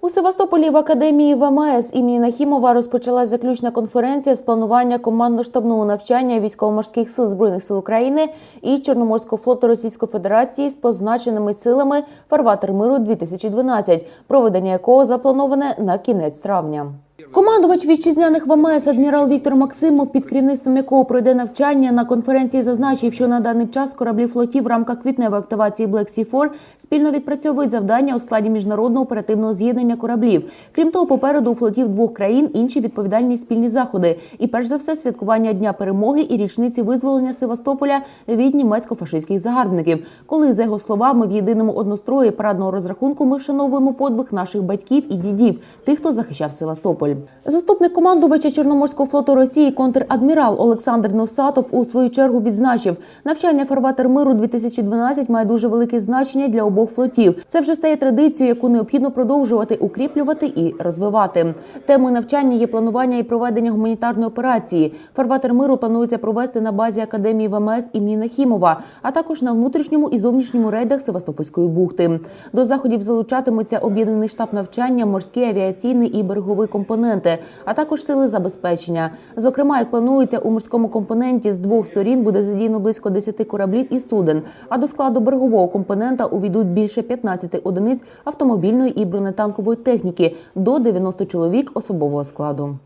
У Севастополі в академії ВМС імені Нахімова розпочалась заключна конференція з планування командно-штабного навчання військово-морських сил збройних сил України і Чорноморського флоту Російської Федерації з позначеними силами Фарватер миру 2012 проведення якого заплановане на кінець травня. Командувач вітчизняних ВМС адмірал Віктор Максимов, під керівництвом якого пройде навчання на конференції, зазначив, що на даний час кораблі флотів в рамках квітневої активації Black Sea 4 спільно відпрацьовують завдання у складі міжнародного оперативного з'єднання кораблів. Крім того, попереду у флотів двох країн інші відповідальні спільні заходи. І перш за все святкування дня перемоги і річниці визволення Севастополя від німецько-фашистських загарбників. Коли за його словами в єдиному однострої парадного розрахунку ми вшановуємо подвиг наших батьків і дідів, тих, хто захищав Севастополь. Заступник командувача Чорноморського флоту Росії контр-адмірал Олександр Носатов у свою чергу відзначив, навчання фарватер миру 2012 має дуже велике значення для обох флотів. Це вже стає традицією, яку необхідно продовжувати, укріплювати і розвивати. Темою навчання є планування і проведення гуманітарної операції. Фарватер миру планується провести на базі академії ВМС імені Нахімова, а також на внутрішньому і зовнішньому рейдах Севастопольської бухти. До заходів залучатимуться об'єднаний штаб навчання, морський, авіаційний і береговий компоненти, а також сили забезпечення. Зокрема, як планується у морському компоненті з двох сторін буде задіяно близько 10 кораблів і суден. А до складу берегового компонента увійдуть більше 15 одиниць автомобільної і бронетанкової техніки до 90 чоловік особового складу.